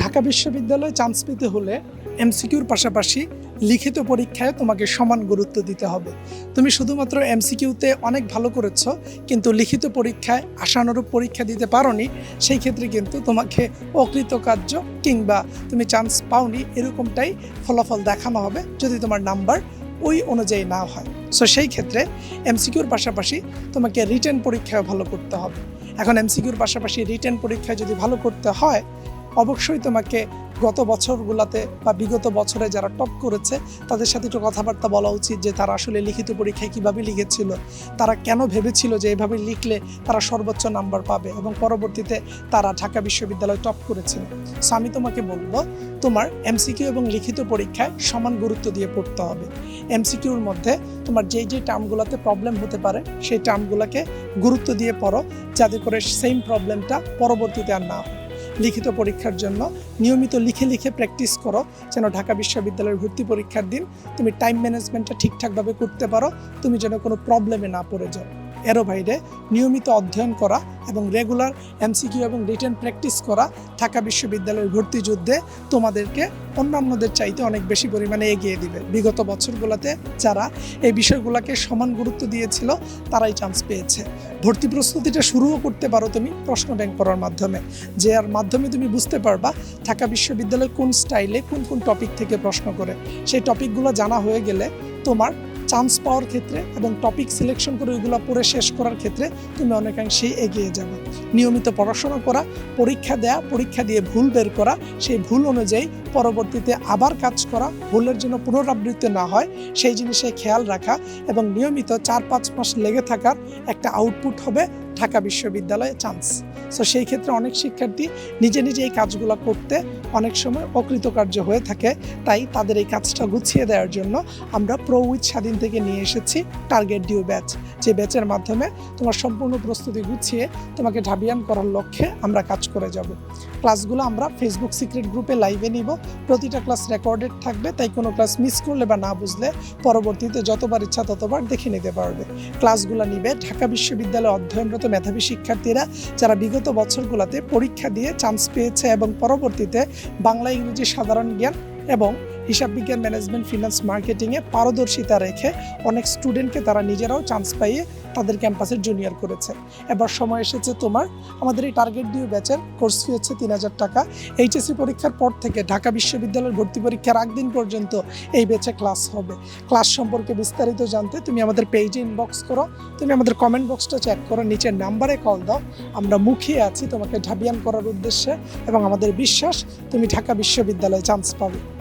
ঢাকা বিশ্ববিদ্যালয়ে চান্স পেতে হলে এমসিকিউর পাশাপাশি লিখিত পরীক্ষায় তোমাকে সমান গুরুত্ব দিতে হবে। তুমি শুধুমাত্র এমসিকিউতে অনেক ভালো করেছ, কিন্তু লিখিত পরীক্ষায় আশানুরূপ পরীক্ষা দিতে পারোনি, সেই ক্ষেত্রে কিন্তু তোমাকে অকৃতকার্য কিংবা তুমি চান্স পাওনি, এরকমটাই ফলাফল দেখানো হবে যদি তোমার নাম্বার ওই অনুযায়ী না হয়। সো সেই ক্ষেত্রে এমসিকিউর পাশাপাশি তোমাকে রিটেন পরীক্ষায় ভালো করতে হবে। এখন এমসিকিউর পাশাপাশি রিটেন পরীক্ষায় যদি ভালো করতে হয় অবশ্যই তোমাকে গত বছরগুলোতে বা বিগত বছরে যারা টপ করেছে, তাদের সাথে একটু কথাবার্তা বলা উচিত যে তারা আসলে লিখিত পরীক্ষায় কীভাবে লিখেছিল। তারা কেন ভেবেছিল যে এভাবে লিখলে তারা সর্বোচ্চ নাম্বার পাবে এবং পরবর্তীতে তারা ঢাকা বিশ্ববিদ্যালয় টপ করেছিল। সো আমি তোমাকে বলব, তোমার এমসিকিউ এবং লিখিত পরীক্ষায় সমান গুরুত্ব দিয়ে পড়তে হবে। এমসিকিউর মধ্যে তোমার যেই যে টার্মগুলোতে প্রবলেম হতে পারে, সেই টার্মগুলোকে গুরুত্ব দিয়ে পড়ো, যাতে করে সেম প্রবলেমটা পরবর্তীতে আর না হয়। লিখিত পরীক্ষার জন্য। নিয়মিত লিখে লিখে প্র্যাকটিস করো। যেন ঢাকা বিশ্ববিদ্যালয়ের ভর্তি পরীক্ষার দিন তুমি টাইম ম্যানেজমেন্টটা ঠিকঠাকভাবে করতে পারো। তুমি যেন কোনো প্রবলেমে না পড়ে যাও। এরও নিয়মিত অধ্যয়ন করা এবং রেগুলার এমসিকিউ এবং রিটার্ন প্র্যাকটিস করা ঢাকা বিশ্ববিদ্যালয়ের ভর্তি যুদ্ধে তোমাদেরকে অন্যান্যদের চাইতে অনেক বেশি পরিমাণে এগিয়ে দিবে। বিগত বছরগুলোতে যারা এই বিষয়গুলোকে সমান গুরুত্ব দিয়েছিল, তারাই চান্স পেয়েছে। ভর্তি প্রস্তুতিটা শুরুও করতে পারো তুমি প্রশ্ন ব্যাংক করার মাধ্যমে। যে আর মাধ্যমে তুমি বুঝতে পারবা ঢাকা বিশ্ববিদ্যালয় কোন স্টাইলে কোন কোন টপিক থেকে প্রশ্ন করে। সেই টপিকগুলো জানা হয়ে গেলে তোমার চান্স পাওয়ার ক্ষেত্রে এবং টপিক সিলেকশন করে ওইগুলো পড়ে শেষ করার ক্ষেত্রে তুমি অনেকাংশেই এগিয়ে যাবে। নিয়মিত পড়াশোনা করা, পরীক্ষা দেয়া, পরীক্ষা দিয়ে ভুল বের করা, সেই ভুল অনুযায়ী পরবর্তীতে আবার কাজ করা, ভুলের জন্য পুনরাবৃত্তি না হয়, সেই জিনিসে খেয়াল রাখা এবং নিয়মিত চার পাঁচ মাস লেগে থাকার একটা আউটপুট হবে। ঢাকা বিশ্ববিদ্যালয়ে চান্স সো সেই ক্ষেত্রে অনেক শিক্ষার্থী নিজে নিজে এই কাজগুলো করতে অনেক সময় অকৃতকার্য হয়ে থাকে। তাই তাদের এই কাজটা গুছিয়ে দেওয়ার জন্য আমরা প্রো উইথ স্বাধীন থেকে নিয়ে এসেছি টার্গেট ডিউ ব্যাচ যে ব্যাচের মাধ্যমে তোমার সম্পূর্ণ প্রস্তুতি গুছিয়ে তোমাকে ঢাবিয়ান করার লক্ষ্যে আমরা কাজ করে যাব। ক্লাসগুলো আমরা ফেসবুক সিক্রেট গ্রুপে লাইভে নিব। প্রতিটা ক্লাস রেকর্ডেড থাকবে, তাই কোনো ক্লাস মিস করলে বা না বুঝলে পরবর্তীতে যতবার ইচ্ছা ততবার দেখে নিতে পারবে। ক্লাসগুলো নিবে ঢাকা বিশ্ববিদ্যালয়ে অধ্যয়নরত মেধাবী শিক্ষার্থীরা যারা বিগত বছরগুলোতে পরীক্ষা দিয়ে চান্স পেয়েছে এবং পরবর্তীতে বাংলা ইংরেজি সাধারণ জ্ঞান এবং হিসাব বিজ্ঞান ম্যানেজমেন্ট ফিনান্স মার্কেটিংয়ে পারদর্শিতা রেখে অনেক স্টুডেন্টকে তারা নিজেরাও চান্স পাইয়ে তাদের ক্যাম্পাসে জুনিয়র করেছে। এবার সময় এসেছে তোমার। আমাদের এই টার্গেট ডিউ ব্যাচের কোর্স ফি হচ্ছে তিন হাজার টাকা। এইচএসসি পরীক্ষার পর থেকে ঢাকা বিশ্ববিদ্যালয়ের ভর্তি পরীক্ষার আগ দিন পর্যন্ত এই ব্যাচে ক্লাস হবে। ক্লাস সম্পর্কে বিস্তারিত জানতে তুমি আমাদের পেজে ইনবক্স করো। তুমি আমাদের কমেন্ট বক্সটা চেক করো। নিচের নাম্বারে কল দাও। আমরা মুখিয়ে আছি তোমাকে ঢাবিয়ান করার উদ্দেশ্যে। এবং আমাদের বিশ্বাস, তুমি ঢাকা বিশ্ববিদ্যালয়ে চান্স পাবে।